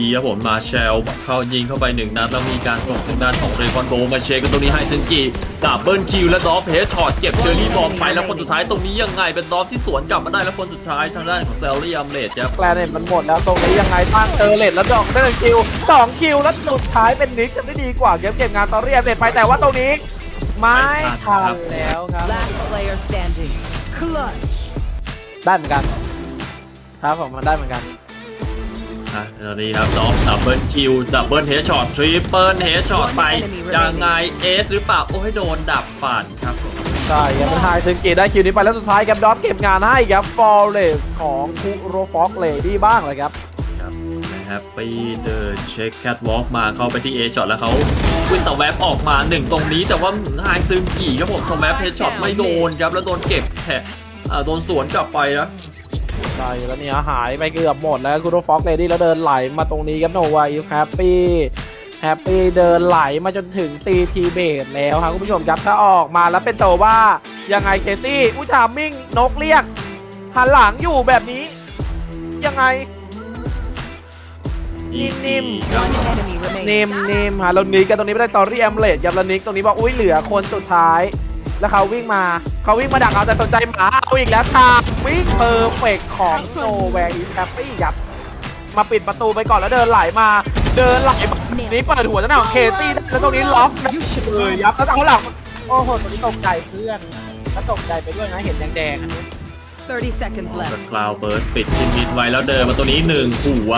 ดีครับผมมาเชลเข้ายิงเข้าไปหนึ่งนัดแล้วมีการส่งทางด้านของเรคอนโบมาเช็คกันตรงนี้ให้ซึงกิดับเบิลคิวและดอฟเฮดช็อตเก็บเชอรี่บอมไปแล้วคนสุดท้ายตรงนี้ยังไงเป็นดอฟที่สวนกลับมาได้แล้วคนสุดท้ายทางด้านของเซลลี่อัมเลดครับแกลเน็ตมันหมดแล้วตรงนี้ยังไงตั้งเจอเลดแล้วดอกได้หนึ่งคิวสองคิวแล้วสุดท้ายเป็นนิกจะได้ดีกว่าเก็บเก็บงานตอนเรียบเสร็จไปแต่ว่าตรงนี้ไม่ทันแล้วครับ Last player standing. Clutch. ได้เหมือนกันครับผมมันได้เหมือนกัน อะตอนนี้ครับดอฟดับเบิลคิวดับเบิลเฮดช็อตทริปเปิลเฮดช็อตไป ยังไงเอสหรือเปล่า โอ้ยโดนดับฝันครับผมใช่ครับเป็นไฮซึงกิได้คิวนี้ไปแล้วสุดท้ายครับดอฟเก็บงานให้ครับฟอร์เรสของคุโรฟอกเลดี้บ้างเลยครับครับนะครับไปเดินเช็คแคทวอล์กมาเข้าไปที่เอช็อตแล้วเขาวิสแวปออกมาหนึ่งตรงนี้แต่ว่าไฮซึงกี่ครับผมสแวปเฮดช็อตไม่โดนครับแล้วโดนเก็บแผลอ่าโดนสวนกลับไปนะ ใช่แล้วเนี่ยหายไปเกือบหมดแล้วคุโรฟอกเลดี้แล้วเดินไหลมาตรงนี้ครับโนวาอีฟแฮปปี้แฮปปี้เดินไหลมาจนถึง CT เบสแล้วครับคุณผู้ชมครับถ้าออกมาแล้วเป็นโซว่ายังไงเคซี่อุ้ยทามมิ่งนกเรียกหันหลังอยู่แบบนี้ ยังไงนิ่มๆครับ One enemy เน remaining. มเนมฮะแล้วนิกกันตรงนี้ไม่ได้ตอรี่แอมเลดยับแล้วนิกตรงนี้บอกอุ้ยเหลือคนสุดท้าย แล้วเขาวิ่งมาเขาวิ่งมาดักเอาแต่สนใจหมาเอาอีกแล้วค่ะวิ่งเพอร์เฟกของโนแวร์อีแฮปปี้ครับมาปิดประตูไปก่อนแล้วเดินไหลมา เดินไหลมานี้เปิดหัวแล้วนะของเคซี่แล้วตรงนี้ล็อกเลยยับแล้วเอาหลังโอ้โหตรงนี้ตกใจเพื่อนแล้วตกใจไปด้วยนะเห็นแดงๆอันนี้ 30 seconds แล้ว left. คลาวเบิร์สปิดทิมมิดไว้แล้วเดินมาตัวนี้หนึ่งหัว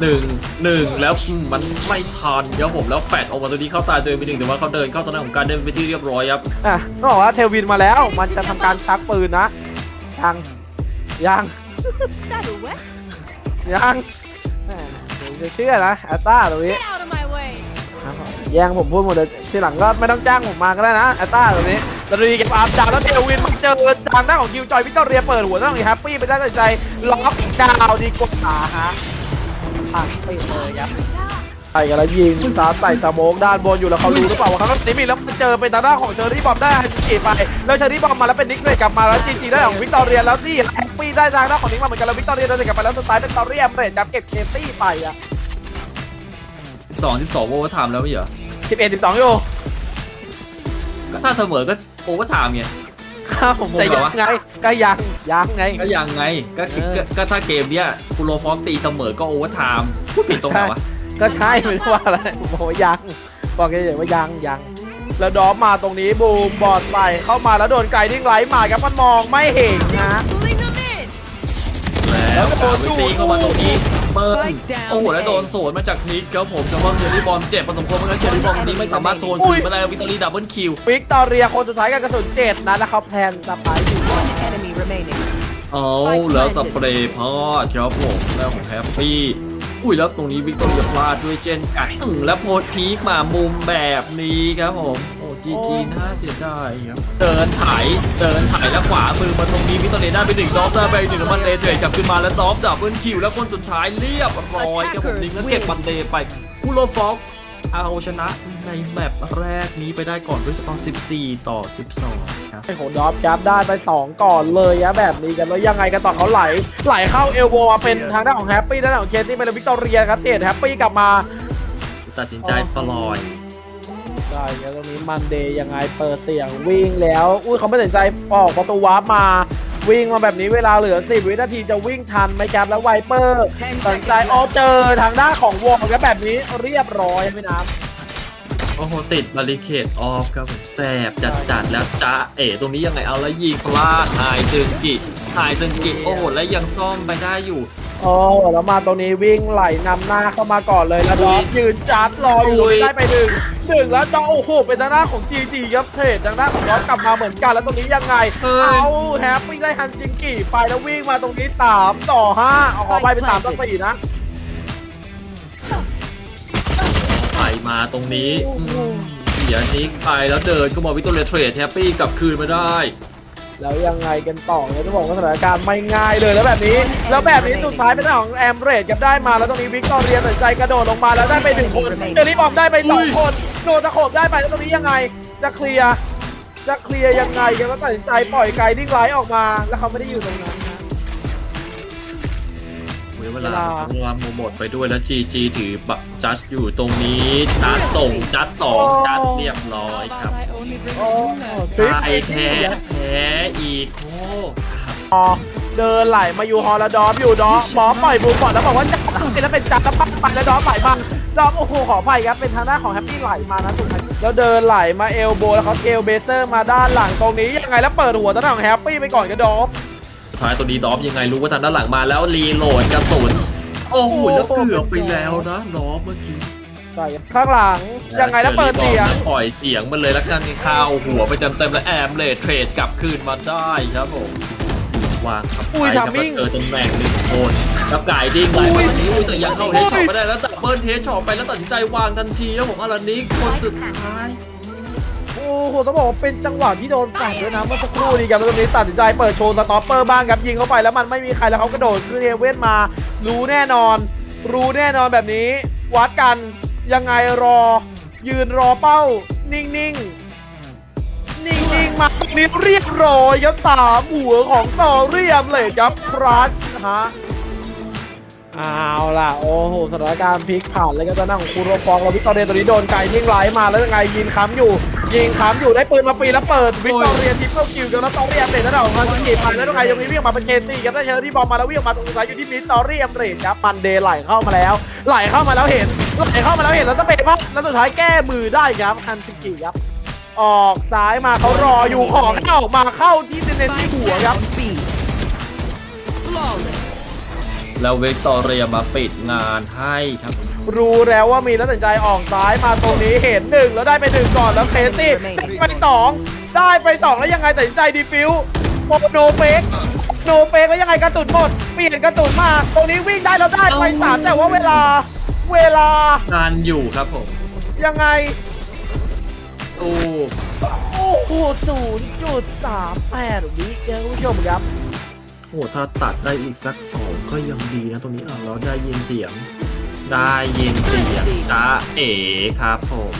หนึ่งหนึ่งแล้วอืมมันไม่ทันครับผมแล้วแฟดออกมาตัวนี้เข้าตายตัวเองไปหนึ่งแต่ว่าเขาเดินเข้าตำแหน่งของการเดินไปที่เรียบร้อยครับอะต้องบอกว่าเทลวินมาแล้ว มันจะทำการชักปืนนะ ยัง ยัง That'll work. ยังแหม่เดี๋ยวจะเชื่อนะแอตตาตรงนี้ Get out of my way. ครับผมแย่งผมพูดหมดเลยทีหลังก็ไม่ต้องจ้างผมมาก็ได้นะแอตตาตรงนี้ต รีเก็บอาร์มดาวแล้วเทลวินมาเจอทางด้านของคิวจอยวิกตอเรียเปิดหัวด้องแฮปปี้ไปได้ตัดสินใจล็อกดาวดีกว่าฮะผ่านไปเลยครับใส่กันแล้วยิงตามใส่สโมกด้านบนอยู่แล้วเขารู้หรือเปล่าว่าเขาต้องตีมีแล้วเจอเป็นทาด้าของเชอรี่บอมได้ฮันจิไปแล้วเชอรี่บอมมาแล้วเป็นนิกเรกกลับมาแล้วจีจีได้ของวิกตอเรียแล้วที่แฮปปี้ได้ทางด้านของนิกมาเหมือนกันแล้ววิกตอเรียเดินกลับไปแล้วสุดท้ายเป็นตอเรียเรดจับเก็บเคซี่ไปอะสองที่สองโอเวอร์ทม์แล้วไม่เหรอ11 12อยู่ก็ถ้าเสมอก็ โอเวอร์ไทม์ไงครับผมแต่งงเหรยัอวะงไงก็ยังยังไง ก็ยังไงก็คือเออ ก็ก็ถ้าเกมเนี้ยคูโรฟอกตีเสมอก็โอเวอร์ไทม์พูดผิดตรงไหนวะ ก็ใช่ไม่รู้ว่าอะไรผมบอกว่ายัง บอกเฉยๆว่ายังยังแล้วดอมมาตรงนี้บูมบอลไปเข้ามาแล้วโดนไกลนิ่งไลท์มาครับมันมองไม่เห็นนะ Pulling them in. แล้วแล้วก็ตามโดไปนตีเข้ามาตรงนี้ เปิ้ล Spike down โอ้โหแล้วโดน A สวนมาจากนิกครับผมแต่ว่าเชอรี่บอมเจ็บพอสมควรเพราะฉะนั้นเชอรี่บอมนี้ไม่สามารถโซนคืนมาได้วิกตอรี่ดับเบิลคิววิกตอเรียคนสุดท้ายกับกระสุนเจ็ดนะแล้วเขาแพลนสไปร์อยู่ One enemy remaining. เอาแล้วสเปรย์พอดครับผมแล้วของแฮปปี้ อุ้ยแล้วตรงนี้วิกตอเรียพลาดด้วยเจนกันแล้วโพสพีคมามุมแบบนี้ครับผมโอ้จีจีน่าเสียดายครับเดินไถเดินไถแล้วขวามือมาตรงนี้วิกตอเรียได้ไปหนึ่งดอฟได้ไปหนึ่งแล้วมันเลเทรดกลับขึ้นมาแล้วซอฟดับเบิลคิวแล้วคนสุดท้ายเรียบร้อยครับผมนิงแล้วเก็บมันเดไปคูโรฟอก เอาชนะในแมปแรกนี้ไปได้ก่อนด้วยสกอร์ 14 ต่อ 12 ครับไอ้โหดอฟจับได้ไป 2 ก่อนเลยอะแบบนี้กันแล้วยังไงกันต่อเขาไหล ไหลเข้าเอลโบมาเป็นทางด้านของแฮปปี้ด้านของเคที่เป็นวิกตอเรียครับเทรดแฮปปี้กลับมาตัดสินใจปล่อยได้ครับตรงนี้มันเดย์ยังไงเปิดเสียงวิ่งแล้ว อุ้ยเขาไม่ตัดสินใจออกประตูวาร์ปมา วิ่งมาแบบนี้เวลาเหลือ 10 วินาทีจะวิ่งทันไหมครับแล้วไวเปอร์ตัดสินใจออเจอทางด้านของวงครับแบบนี้เรียบร้อยพี่น้โอ้โหติดบาริเคดออฟครับผมแสบจัดจัดๆแล้วจ้าเอ๋ตรงนี้ยังไงเอาแล้วยิงพลาดหายซึงกิหายซึงกิโอ้โหแล้วยังซ่อมไปได้อยู่ำโอ้แล้วมาตรงนี้วิ่งไหลนำหน้าเข้ามาก่อนเลยแล้วดอฟยืนจัดรออยู่อุ้ยได้ไปหนึ่ง หนึ่งแล้วดอฟโอ้โหเป็นทางด้านของ GG ครับเทรดทางด้านของดอฟกลับมาเหมือนกันแล้วตรงนี้ยังไงเฮ้ยเอาแฮปปี้ได้ฮันจิงกิไปแล้ววิ่งมาตรงนี้3ต่อ5เอาขอไปเป็น3ต่อ4นะ ไปมาตรงนี้อืมเสียนิกไปแล้วเดินก็มาวิกตอเรียเทรดแฮปปี้กลับคืนมาได้ แล้วยังไงกันต่อเนี่ยต้องบอกว่าสถานการณ์ไม่ง่ายเลยแล้วแบบนี้ แล้วแบบนี้สุดท้ายเป็นทางของแอมเรดกับได้มาแล้วตรงนี้วิกตอเรียตัดสินใจกระโดดลงมาแล้วได้ไปหนึ่งคนเจอรี่บอมได้ไปสองคนโดนตะโขบได้ไปแล้วตรงนี้ยังไงจะเคลียร์จะเคลียร์ยังไงกันแล้วตัดสินใจปล่อยไกด์ดิ้งไลท์ออกมา แล้วเขาไม่ได้อยู่ตรงนั้นนะแนี้ เวลาเวลาต้องรับหมดไปด้วยแล้วจีจีถือบัตจัดอยู่ตรงนี้จัดส่งจัดสองจัดเรียบร้อยครับโอ้ฟิกไทยแท้แท้อีโคครับพอเดินไหลมาอยู่ฮอลแล้วดอมอยู่ดอมหมอปล่อยบูมก่อนแล้วบอกว่าจับแล้วเป็นจับแล้วปั๊บไปแล้วดอมไหลมาดอมโอ้โหขออภัยครับเป็นทางด้านของแฮปปี้ไหลมานะสุดท้ายแล้วเดินไหลมาเอลโบแล้วเขาเอลเบเซอร์มาด้านหลังตรงนี้ยังไงแล้วเปิดหัวทางด้านของแฮปปี้ไปก่อนกับดอม ท้ายตัวนี้ดอฟยังไงรู้ว่าทางด้านหลังมาแล้วรีโหลดกระสุนโอ้โหแล้วเกือบไปแล้วนะดอฟเมื่อกี้ใช่ข้างหลังยังไงแล้วเปิดเสียงปล่อยเสียงมันเลยแล้วกันเข้าหัวไปเต็มๆแล้วแอมเลดเทรดกลับคืนมาได้ครับผมวางครับอุ้ยไปครับทำมิ่งเจอตำแหน่งหนึ่งคนกับไก่ดิ้งไหลอุ้ยมานี้อุ้ยแต่ยังเข้าเฮดช็อปไม่ได้แล้วแต่เบิร์นเฮดช็อปไปแล้วตัดสินใจวางทันทีครับผมอารันนี้คนสุดท้าย โอ้โหต้องบอกว่าเป็นจังหวะที่โดนฝังด้วยนะเมื่อสักครู่นี้ครับแล้วตรงนี้ตัดสินใจเปิดโชว์สต็อปเปอร์บ้างครับยิงเข้าไปแล้วมันไม่มีใครแล้วเขากระโดดขึ้นเฮเว่นมา รู้แน่นอน รู้แน่นอนแบบนี้ วัดกันยังไงรอ ยืนรอเป้า นิ่งๆนิ่งๆมาตรงนี้เรียบร้อยครับสามหัวของต่อเรียมเลยครับครัชฮะ เอาล่ะ โอ้โหสถานการณ์พลิกผันเลยก็จะนั่งของคูโรฟองเราวิกตอเรียตัวนี้โดนไก่ยิงไหลมาแล้วยังไงยิงค้ำอยู่ ยิงค้ำอยู่ได้ปืนมาฟรีแล้วเปิดวิกตอเรียทิปเปิลคิวกันแล้วตอเรียมเตะระดับของมันสกีพันแล้วยังไงยังมีวิ่งมาเป็นเคซี่ครับได้เชอรี่บอลมาแล้ววิ่งมาตรงซ้ายอยู่ที่มิสตอเรียมเรดครับมันเดย์ไหลเข้ามาแล้ว ไหลเข้ามาแล้วเห็นไหลเข้ามาแล้วเห็นแล้วต้องเปะมากแล้วสุดท้ายแก้มือได้ครับฮันซิกิครับออกซ้ายมาเขารออยู่ของให้ออกมาเข้าที่เน้นๆที่หัวครับ B. Flawless. แล้วเวกตอเรียมาปิดงานให้ครับ รู้แล้วว่ามีแล้วตัดสินใจออกซ้ายมาตรงนี้เห็นหนึ่งแล้วได้ไปหนึ่งก่อนแล้วเคซี่ได้ไปสองได้ไปสองแล้วยังไงตัดสินใจดีฟิวโมโนเฟกโนเฟกแล้วยังไงกระตุนหมดเปลี่ยนกระตุนมา ตรงนี้วิ่งได้แล้วได้ไปสามแต่ว่าเวลาเวลางานอยู่ครับผม ยังไงโอ้โอ้โหศูนย์จุดสามแปดวิเองคุณผู้ชมครับ โหถ้าตัดได้อีกสักสองก็ยังดีนะตรงนี้อะเราได้ยินเสียง ได้ยินเสียงจ้าเอ๋ครับผม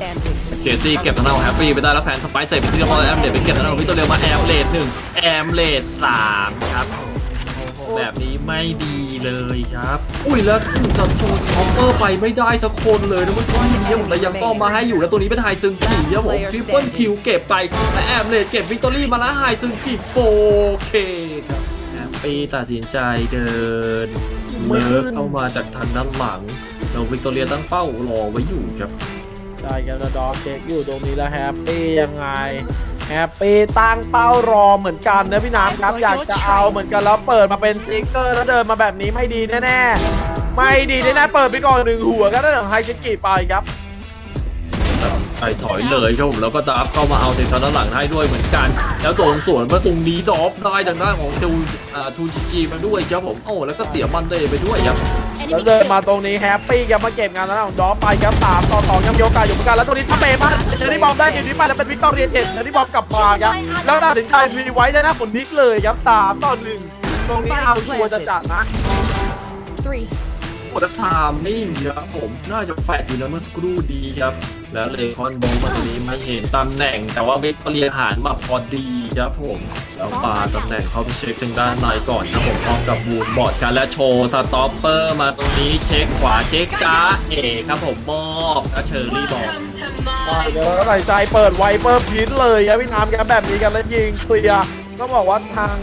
Standing. เคซี่เก็บทางด้านของแฮปปี้ไปได้แล้วแพนสไปซ์ใส่ไปที่เรียบร้อยแอมเลดไปเก็บทางด้านของวิกตอเรียมาแอมเลดหนึ่งแอมเลดสามครับโอ้โหแบบนี้ไม่ดีเลยครับ อุ้ยแล้วสัตว์โชว์คอมเปอร์ไปไม่ได้สักคนเลยนะเมื่อกี้เนี่ยผมเลยยังต้องมาให้อยู่แล้วตัวนี้เป็นไฮซึงกีครับผมทริปเปิลคิวเก็บไปและแอมเลดเก็บวิกตอรี่มาแล้วไฮซึงกีโฟเคครับแฮ ปปี้ตัดสินใจเดินไม่เมิขึ้ร์นเข้ามาจากทางด้านหลังเราวิกตอเรียตั้งเป้ารอไว้อยู่ครับใช่ครับแล้วดอมเช็คอยู่ตรงนี้แล้วแฮปปี้ยังไงแฮปปี้ตั้งเป้ารอเหมือนกันนะพี่น้ำครับอยากจะเอาเหมือนกันแล้วเปิดมาเป็นสติ๊กเกอร์แล้วเดินมาแบบนี้ไม่ดีแน่ๆไม่ดีแน่ๆเปิดไปก่อนหนึ่งหัวก็ได้ของไฮชิกิไปครับ ไปถอยเลยครับผมแล้วก็ดับเข้ามาเอาเซนทางด้านหลังให้ด้วยเหมือนกัน แล้วตัวสวนมาตรงนี้ดอฟได้ทางด้านของจูอ่าทูจีจีมาด้วยครับผมโอ้แล้วก็เสียมันเดย์ไปด้วยครับแล้วเดินมาตรงนี้แฮปปี้ครับมาเก็บงานแล้วของดอมไปครับสามต่อสองยังมีโอกาสอยู่เหมือนกันแล้วตรงนี้ทัพเปมาเชอรี่บอมได้เชอรี่มาแล้วเป็นวิกตอเรียเจ็ดเชอรี่บอมกลับมาครับแล้วตัดสินใจมีไว้ได้นะผลนิกเลยครับสามต่อหนึ่งตรงนี้เอาชัวร์จะจัดนะ Three. โอ้แล้วไทามมิ่งครับผมน่าจะแฟดอยู่แล้วเมื่อสักครู่ดีครับแล้วเลคอนบงมาตรงนี้ม่เห็นตำแหน่ง แต่ว่าเวกเรียหารมาพอดีครับผมแล้วปาตำแหน่งเขาไปเช็คทางด้านในก่อนครับผมพร้อมกับบูนบอดกันและโชว์สต็อปเปอร์มาตรงนี้เช็คขวาเช็คจ้าเอครับผมมอบแล้วเชอรี่บอลได้เดี๋ยวเราก็ตัดสินใจเปิดไวเปอร์พินเลยครับพี่น้ำครับแบบนี้กันแล้วยิงเคลียร์ต้องบอกว่าทาง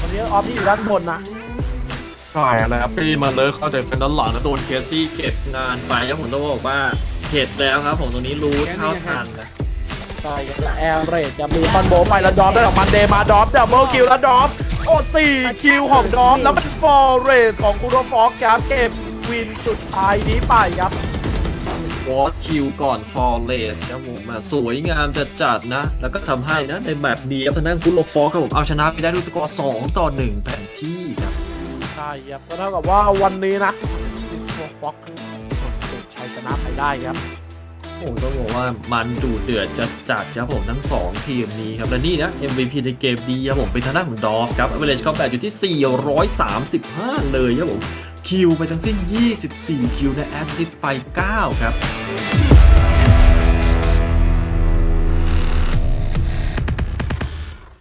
วันนี้ออฟที่อยู่ด้านบนนะ ใช่แล้วครับพี่มาเลยเข้าใจเป็นด้านหลังแล้วโดนเคซี่เก็บงานไปครับผมต้องบอกว่าเข็ดแล้วครับ ผมตรงนี้รู้เท่าทันนะใช่ครับแล้วแอร์เรดจะมีคอนโบไปแล้วดอมได้ออกมันเดย์มาดอมดับเบิลคิวแล้วดอมโอ้สี่คิวของดอมแล้วเป็นฟอร์เรสของคูโรฟอกครับเก็บวินสุดท้ายนี้ไปครับวอตคิวก่อนฟอร์เรสครับผมอะสวยงามจัดจัดๆนะ แล้วก็ทำให้นะในแบบนี้ครับทางด้านกุลฟอร์ครับผมเอาชนะไปได้ด้วยสกอร์2ต่อ1แผนที่ครับใช่ ครับก็เท่ากับว่าวันนี้นะคูโรฟอกเก็บชัยชนะไปได้ครับโอ้ต้องบอกว่ามันดูเดือดจัดจัดครับผมทั้ง 2 ทีมนี้ครับ และนี่นะ MVP ในเกมดีครับผมเป็นทางด้านของดอฟครับ average combat อยู่ที่ 435 เลยครับผม คิวไปทั้งสิ้น 24 คิวและแอสซิสต์ไป 9 ครับ